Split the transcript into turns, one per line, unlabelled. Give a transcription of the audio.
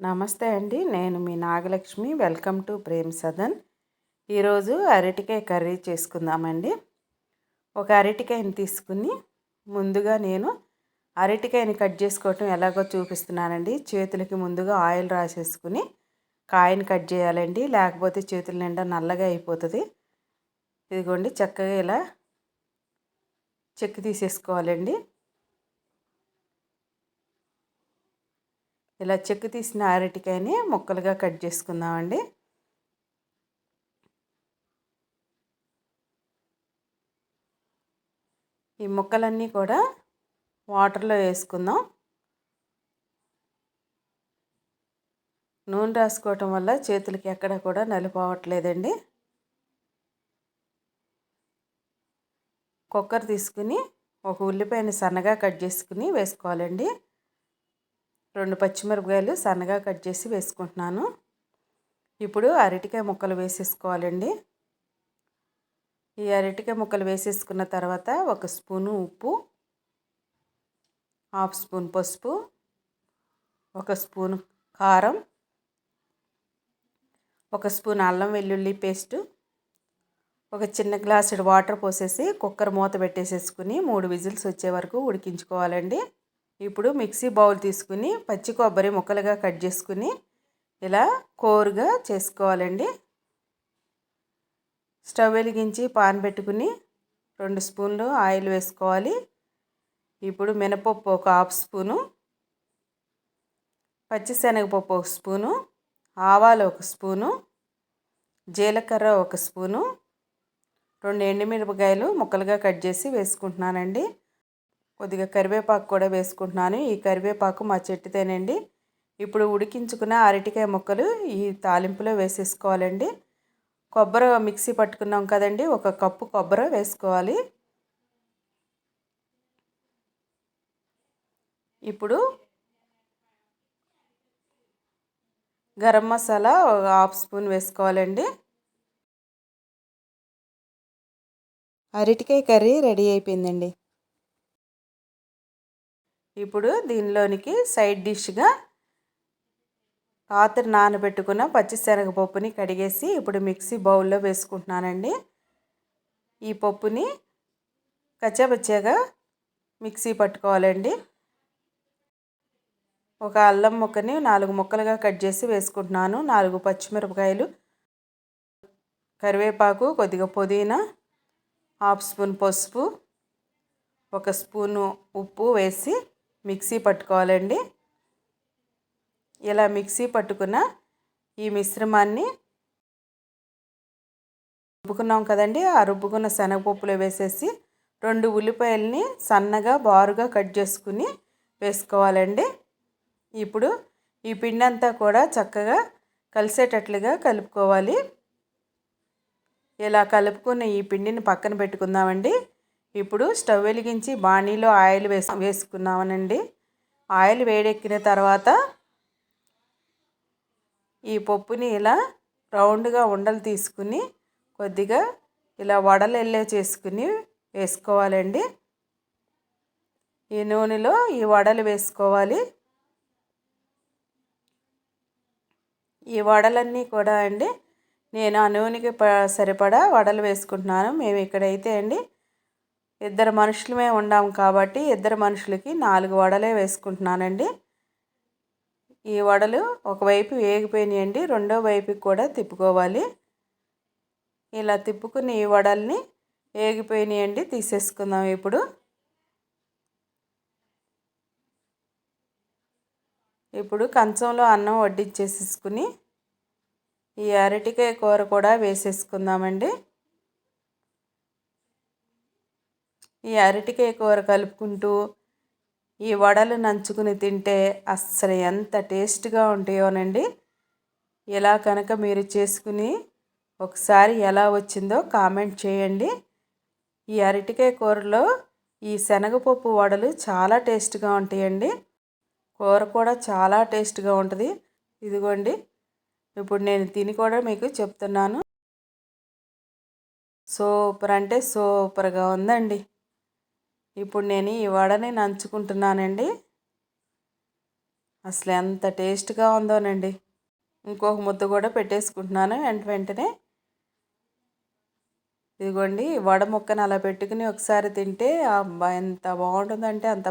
నమస్తే అండి నేను మీ Nagalakshmi. Welcome to Prem Sadan. ఈరోజు అరటికాయ కర్రీ చేసుకుందామండి. ఒక అరటికాయని తీసుకుని ముందుగా నేను అరటికాయని కట్ చేసుకోవటం ఎలాగో చూపిస్తున్నానండి. చేతులకి ముందుగా ఆయిల్ రాసేసుకుని కాయని కట్ చేయాలండి. లేకపోతే చేతుల నిండా నల్లగా అయిపోతుంది. ఇదిగోండి చక్కగా ఇలా చెక్కి తీసేసుకోవాలండి. ఇలా చెక్కు తీసిన అరటికాయని ముక్కలుగా కట్ చేసుకుందామండి. ఈ ముక్కలన్నీ కూడా వాటర్లో వేసుకుందాం. నూనె రాసుకోవటం వల్ల చేతులకి ఎక్కడ కూడా నలిపోవట్లేదండి. కుక్కర్ తీసుకుని ఒక ఉల్లిపాయని సన్నగా కట్ చేసుకుని వేసుకోవాలండి. రెండు పచ్చిమిరపకాయలు సన్నగా కట్ చేసి వేసుకుంటున్నాను. ఇప్పుడు అరటికాయ ముక్కలు వేసేసుకోవాలండి. ఈ అరటికాయ ముక్కలు వేసేసుకున్న తర్వాత ఒక స్పూను ఉప్పు హాఫ్ స్పూన్ పసుపు ఒక స్పూన్ కారం ఒక స్పూన్ అల్లం వెల్లుల్లి పేస్టు ఒక చిన్న గ్లాసుడు వాటర్ పోసేసి కుక్కర్ మూత పెట్టేసేసుకుని మూడు విజిల్స్ వచ్చే వరకు ఉడికించుకోవాలండి. ఇప్పుడు మిక్సీ బౌల్ తీసుకుని పచ్చి కొబ్బరి ముక్కలుగా కట్ చేసుకుని ఇలా కోరుగా చేసుకోవాలండి. స్టవ్ వెలిగించి పాన్ పెట్టుకుని రెండు స్పూన్లు ఆయిల్ వేసుకోవాలి. ఇప్పుడు మినపప్పు ఒక హాఫ్ స్పూను పచ్చిశనగపప్పు ఒక స్పూను ఆవాలు ఒక స్పూను జీలకర్ర ఒక స్పూను రెండు ఎండుమిరపకాయలు ముక్కలుగా కట్ చేసి వేసుకుంటున్నానండి. కొద్దిగా కరివేపాకు కూడా వేసుకుంటున్నాను. ఈ కరివేపాకు మా చెట్టుతేనండి ఇప్పుడు ఉడికించుకున్న అరటికాయ ముక్కలు ఈ తాలింపులో వేసేసుకోవాలండి. కొబ్బరి మిక్సీ పట్టుకున్నాం కదండి ఒక కప్పు కొబ్బరి వేసుకోవాలి. ఇప్పుడు గరం మసాలా ఒక హాఫ్ స్పూన్ వేసుకోవాలండి. అరటికాయ కర్రీ రెడీ అయిపోయిందండి. ఇప్పుడు దీనిలోనికి సైడ్ డిష్గా రాత్రి నానబెట్టుకున్న పచ్చిశనగపప్పుని కడిగేసి ఇప్పుడు మిక్సీ బౌల్లో వేసుకుంటున్నానండి. ఈ పప్పుని కచ్చాపచ్చాగా మిక్సీ పట్టుకోవాలండి. ఒక అల్లం ముక్కని నాలుగు ముక్కలుగా కట్ చేసి వేసుకుంటున్నాను. నాలుగు పచ్చిమిరపకాయలు కరివేపాకు కొద్దిగా పుదీనా హాఫ్ స్పూన్ పసుపు ఒక స్పూను ఉప్పు వేసి మిక్సీ పట్టుకోవాలండి. ఇలా మిక్సీ పట్టుకున్న ఈ మిశ్రమాన్ని రుబ్బుకున్నాం కదండి. ఆ రుబ్బుకున్న శనగపప్పులో వేసేసి రెండు ఉల్లిపాయలని సన్నగా బారుగా కట్ చేసుకుని వేసుకోవాలండి. ఇప్పుడు ఈ పిండి అంతా కూడా చక్కగా కలిసేటట్లుగా కలుపుకోవాలి. ఇలా కలుపుకున్న ఈ పిండిని పక్కన పెట్టుకుందామండి. ఇప్పుడు స్టవ్ వెలిగించి బాణీలో ఆయిల్ వేసు వేసుకున్నామనండి. ఆయిల్ వేడెక్కిన తర్వాత ఈ పప్పుని ఇలా రౌండ్గా ఉండలు తీసుకుని కొద్దిగా ఇలా వడలు వెళ్ళే చేసుకుని వేసుకోవాలండి. ఈ నూనెలో ఈ వడలు వేసుకోవాలి. ఈ వడలన్నీ కూడా అండి నేను ఆ నూనెకి సరిపడా వడలు వేసుకుంటున్నాను. మేము ఇక్కడైతే అండి ఇద్దరు మనుషులమే ఉండాం కాబట్టి ఇద్దరు మనుషులకి నాలుగు వడలే వేసుకుంటున్నానండి. ఈ వడలు ఒకవైపు వేగిపోయినాయండి రెండో వైపుకి కూడా తిప్పుకోవాలి. ఇలా తిప్పుకుని ఈ వడల్ని వేగిపోయినాయండి తీసేసుకుందాం ఇప్పుడు. ఇప్పుడు కంచంలో అన్నం వడ్డించేసేసుకుని ఈ అరటికాయ కూర కూడా వేసేసుకుందామండి. ఈ అరటికాయ కూర కలుపుకుంటూ ఈ వడలు నంచుకుని తింటే అస్సలు ఎంత టేస్ట్గా ఉంటాయోనండి. ఇలా కనుక మీరు చేసుకుని ఒకసారి ఎలా వచ్చిందో కామెంట్ చేయండి. ఈ అరటికాయ కూరలో ఈ శనగపప్పు వడలు చాలా టేస్ట్గా ఉంటాయండి. కూర కూడా చాలా టేస్ట్గా ఉంటుంది. ఇదిగోండి ఇప్పుడు నేను తిని కూడా మీకు చెప్తున్నాను. సూపర్ అంటే సూపర్గా ఉందండి. ఇప్పుడు నేను ఈ వడని నంచుకుంటున్నానండి. అసలు ఎంత టేస్ట్గా ఉందోనండి. ఇంకొక ముద్ద కూడా పెట్టేసుకుంటున్నాను. వెంట వెంటనే ఇదిగోండి వడ ముక్కను అలా పెట్టుకుని ఒకసారి తింటే ఎంత బాగుంటుందంటే అంత